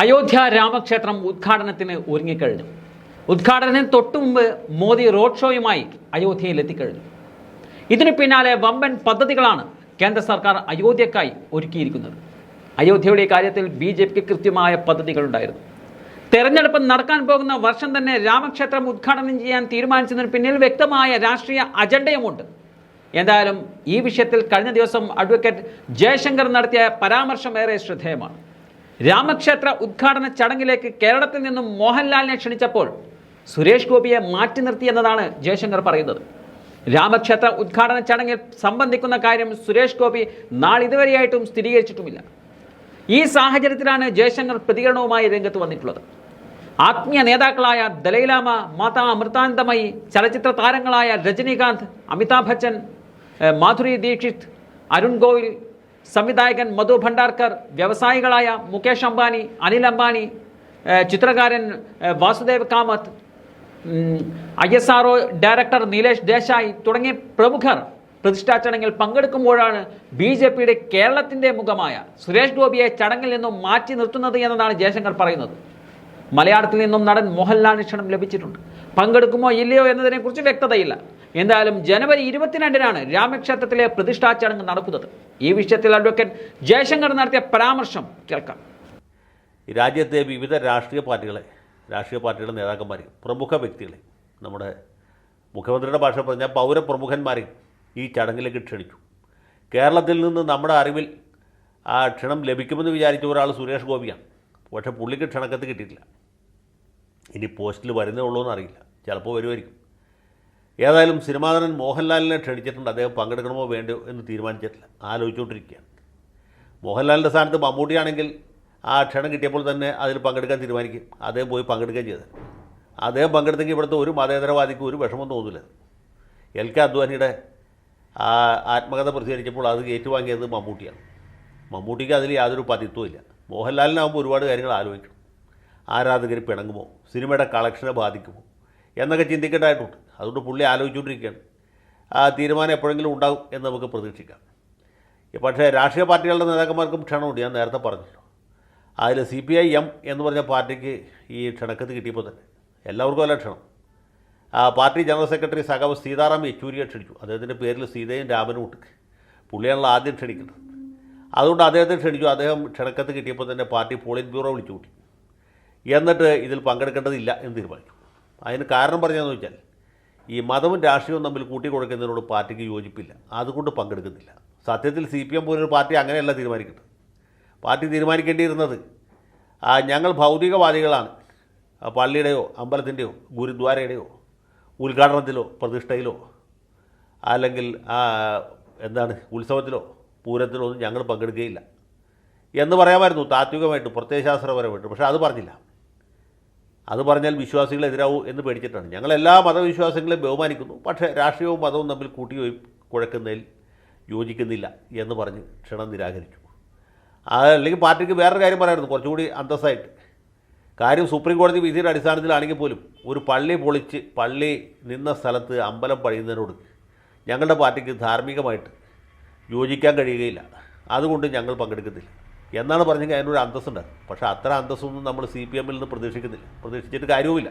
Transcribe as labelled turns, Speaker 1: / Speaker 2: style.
Speaker 1: അയോധ്യ രാമക്ഷേത്രം ഉദ്ഘാടനത്തിന് ഒരുങ്ങിക്കഴിഞ്ഞു. ഉദ്ഘാടനത്തിന് തൊട്ടു മുമ്പ് മോദി റോഡ് ഷോയുമായി അയോധ്യയിൽ എത്തിക്കഴിഞ്ഞു. ഇതിനു പിന്നാലെ വമ്പൻ പദ്ധതികളാണ് കേന്ദ്ര സർക്കാർ അയോധ്യക്കായി ഒരുക്കിയിരിക്കുന്നത്. അയോധ്യയുടെ കാര്യത്തിൽ ബി ജെ പിക്ക് കൃത്യമായ പദ്ധതികളുണ്ടായിരുന്നു. തെരഞ്ഞെടുപ്പ് നടക്കാൻ പോകുന്ന വർഷം തന്നെ രാമക്ഷേത്രം ഉദ്ഘാടനം ചെയ്യാൻ തീരുമാനിച്ചതിന് പിന്നിൽ വ്യക്തമായ രാഷ്ട്രീയ അജണ്ടയുമുണ്ട്. എന്തായാലും ഈ വിഷയത്തിൽ കഴിഞ്ഞ ദിവസം അഡ്വക്കേറ്റ് ജയശങ്കർ നടത്തിയ പരാമർശം ഏറെ ശ്രദ്ധേയമാണ്. രാമക്ഷേത്ര ഉദ്ഘാടന ചടങ്ങിലേക്ക് കേരളത്തിൽ നിന്നും മോഹൻലാലിനെ ക്ഷണിച്ചപ്പോൾ സുരേഷ് ഗോപിയെ മാറ്റി നിർത്തി എന്നതാണ് ജയശങ്കർ പറയുന്നത്. രാമക്ഷേത്ര ഉദ്ഘാടന ചടങ്ങിൽ സംബന്ധിക്കുന്ന കാര്യം സുരേഷ് ഗോപി നാളിതുവരെയായിട്ടും സ്ഥിരീകരിച്ചിട്ടുമില്ല. ഈ സാഹചര്യത്തിലാണ് ജയശങ്കർ പ്രതികരണവുമായി രംഗത്ത് വന്നിട്ടുള്ളത്. ആത്മീയ നേതാക്കളായ ദലൈലാമ മാതാ അമൃതാനന്ദമയി ചലച്ചിത്ര താരങ്ങളായ രജനീകാന്ത് അമിതാഭ് ബച്ചൻ മാധുരി ദീക്ഷിത് അരുൺ ഗോയൽ സംവിധായകൻ മധു ഭണ്ഡാർക്കർ വ്യവസായികളായ മുകേഷ് അംബാനി അനിൽ അംബാനി ചിത്രകാരൻ Vasudev Kamath I S R O director Nilesh Desai തുടങ്ങിയ പ്രമുഖർ പ്രതിഷ്ഠാ ചടങ്ങിൽ പങ്കെടുക്കുമ്പോഴാണ് ബി ജെ പിയുടെ കേരളത്തിന്റെ മുഖമായ സുരേഷ് ഗോപിയെ ചടങ്ങിൽ നിന്നും മാറ്റി നിർത്തുന്നത് എന്നതാണ് ജയശങ്കർ പറയുന്നത്. മലയാളത്തിൽ നിന്നും നടൻ മോഹൻലാൽ ക്ഷണം ലഭിച്ചിട്ടുണ്ട്. പങ്കെടുക്കുമോ ഇല്ലയോ എന്നതിനെക്കുറിച്ച് വ്യക്തതയില്ല. എന്തായാലും ജനുവരി ഇരുപത്തിരണ്ടിനാണ് രാമക്ഷേത്രത്തിലെ പ്രതിഷ്ഠാ ചടങ്ങ് നടക്കുന്നത്. ഈ വിഷയത്തിൽ അഡ്വക്കേറ്റ് ജയശങ്കർ നടത്തിയ പരാമർശം കേൾക്കാം.
Speaker 2: രാജ്യത്തെ വിവിധ രാഷ്ട്രീയ പാർട്ടികളെ രാഷ്ട്രീയ പാർട്ടികളുടെ നേതാക്കന്മാരെ പ്രമുഖ വ്യക്തികളെ നമ്മുടെ മുഖ്യമന്ത്രിയുടെ ഭാഷ പറഞ്ഞാൽ പൗരപ്രമുഖന്മാരെ ഈ ചടങ്ങിലേക്ക് ക്ഷണിച്ചു. കേരളത്തിൽ നിന്ന് നമ്മുടെ അറിവിൽ ആ ക്ഷണം ലഭിക്കുമെന്ന് വിചാരിച്ച ഒരാൾ സുരേഷ് ഗോപിയാണ്. പക്ഷേ പുള്ളിക്ക് ക്ഷണക്കത്ത് കിട്ടിയിട്ടില്ല. ഇനി പോസ്റ്റിൽ വരുന്നേ ഉള്ളൂ എന്നറിയില്ല ചിലപ്പോൾ വരുമായിരിക്കും. ഏതായാലും സിനിമാതരൻ മോഹൻലാലിനെ ക്ഷണിച്ചിട്ടുണ്ട്. അദ്ദേഹം പങ്കെടുക്കണമോ വേണ്ടോ എന്ന് തീരുമാനിച്ചിട്ടില്ല. ആലോചിച്ചുകൊണ്ടിരിക്കുകയാണ്. മോഹൻലാലിന്റെ സ്ഥാനത്ത് മമ്മൂട്ടിയാണെങ്കിൽ ആ ക്ഷണം കിട്ടിയപ്പോൾ തന്നെ അതിൽ പങ്കെടുക്കാൻ തീരുമാനിക്കും. അദ്ദേഹം പോയി പങ്കെടുക്കുകയും ചെയ്തത് അദ്ദേഹം പങ്കെടുത്തെങ്കിൽ ഇവിടുത്തെ ഒരു മതേതരവാദിക്കും ഒരു വിഷമം തോന്നില്ല എൽ കെ അദ്വാനിയുടെ ആ ആത്മകഥ പ്രസിദ്ധീകരിച്ചപ്പോൾ അത് ഏറ്റുവാങ്ങിയത് മമ്മൂട്ടിയാണ്. മമ്മൂട്ടിക്ക് അതിൽ യാതൊരു പതിത്വവും ഇല്ല. മോഹൻലാലിനാകുമ്പോൾ ഒരുപാട് കാര്യങ്ങൾ ആലോചിക്കണം. ആരാധകർ പിണങ്ങുമോ? സിനിമയുടെ കളക്ഷനെ ബാധിക്കുമോ? എന്നൊക്കെ ചിന്തിക്കേണ്ടതായിട്ടുണ്ട്. അതുകൊണ്ട് പുള്ളി ആലോചിച്ചുകൊണ്ടിരിക്കുകയാണ്. ആ തീരുമാനം എപ്പോഴെങ്കിലും ഉണ്ടാകും എന്ന് നമുക്ക് പ്രതീക്ഷിക്കാം. പക്ഷേ രാഷ്ട്രീയ പാർട്ടികളുടെ നേതാക്കന്മാർക്കും ക്ഷണമുണ്ട്. ഞാൻ നേരത്തെ പറഞ്ഞല്ലോ. അതിൽ സി പി ഐ എം എന്ന് പറഞ്ഞ പാർട്ടിക്ക് ഈ ക്ഷണക്കത്ത് കിട്ടിയപ്പോൾ തന്നെ എല്ലാവർക്കും അല്ല ക്ഷണം. ആ പാർട്ടി ജനറൽ സെക്രട്ടറി സഖാവ് സീതാറാം യെച്ചൂരിയെ ക്ഷണിച്ചു. അദ്ദേഹത്തിന്റെ പേരിൽ സീതയും രാമനും ഉണ്ട് പുള്ളിയാണല്ലോ ആദ്യം ക്ഷണിക്കുന്നത് അതുകൊണ്ട് അദ്ദേഹത്തെ ക്ഷണിച്ചു. അദ്ദേഹം ക്ഷണക്കത്ത് കിട്ടിയപ്പോൾ തന്നെ പാർട്ടി പോളിറ്റ് ബ്യൂറോ വിളിച്ചു കൂട്ടി എന്നിട്ട് ഇതിൽ പങ്കെടുക്കേണ്ടതില്ല എന്ന് തീരുമാനിച്ചു. അതിന് കാരണം പറഞ്ഞതെന്ന് വെച്ചാൽ ഈ മതവും രാഷ്ട്രീയവും തമ്മിൽ കൂട്ടിക്കൊടുക്കുന്നതിനോട് പാർട്ടിക്ക് യോജിപ്പില്ല. അതുകൊണ്ട് പങ്കെടുക്കുന്നില്ല. സത്യത്തിൽ സി പി എം പോലൊരു പാർട്ടി അങ്ങനെയല്ല തീരുമാനിക്കുന്നത്. പാർട്ടി തീരുമാനിക്കേണ്ടിയിരുന്നത് ഞങ്ങൾ ഭൗതികവാദികളാണ്. പള്ളിയുടെയോ അമ്പലത്തിന്റെയോ ഗുരുദ്വാരയുടെയോ ഉദ്ഘാടനത്തിലോ പ്രതിഷ്ഠയിലോ അല്ലെങ്കിൽ എന്താണ് ഉത്സവത്തിലോ പൂരത്തിലോ ഒന്നും ഞങ്ങൾ പങ്കെടുക്കുകയില്ല. എന്ന് പറയാമായിരുന്നു താത്വികമായിട്ട് പ്രത്യയശാസ്ത്രപരമായിട്ട്. പക്ഷേ അത് പറഞ്ഞില്ല. അത് പറഞ്ഞാൽ വിശ്വാസികൾ എതിരാവും എന്ന് പേടിച്ചിട്ടാണ്. ഞങ്ങൾ എല്ലാ മതവിശ്വാസങ്ങളെയും ബഹുമാനിക്കുന്നു. പക്ഷേ രാഷ്ട്രീയവും മതവും തമ്മിൽ കൂട്ടി കുഴക്കുന്നതിൽ യോജിക്കുന്നില്ല എന്ന് പറഞ്ഞ് ക്ഷണം നിരാകരിച്ചു. അല്ലെങ്കിൽ പാർട്ടിക്ക് വേറൊരു കാര്യം പറയായിരുന്നു കുറച്ചുകൂടി അന്തസ്സായിട്ട്. കാര്യം സുപ്രീം കോടതി വിധിയുടെ അടിസ്ഥാനത്തിലാണെങ്കിൽ പോലും ഒരു പള്ളി പൊളിച്ച് പള്ളി നിന്ന സ്ഥലത്ത് അമ്പലം പണിയുന്നതിനോട് ഞങ്ങളുടെ പാർട്ടിക്ക് ധാർമ്മികമായിട്ട് യോജിക്കാൻ കഴിയുകയില്ല. അതുകൊണ്ട് ഞങ്ങൾ പങ്കെടുക്കുന്നില്ല എന്നാണ് പറഞ്ഞെങ്കിൽ അതിനൊരു അന്തസ്സുണ്ട്. പക്ഷേ അത്ര അന്തസ്സൊന്നും നമ്മൾ സി പി എമ്മിൽ നിന്ന് പ്രതീക്ഷിക്കുന്നില്ല. പ്രതീക്ഷിച്ചിട്ട് കാര്യവുമില്ല.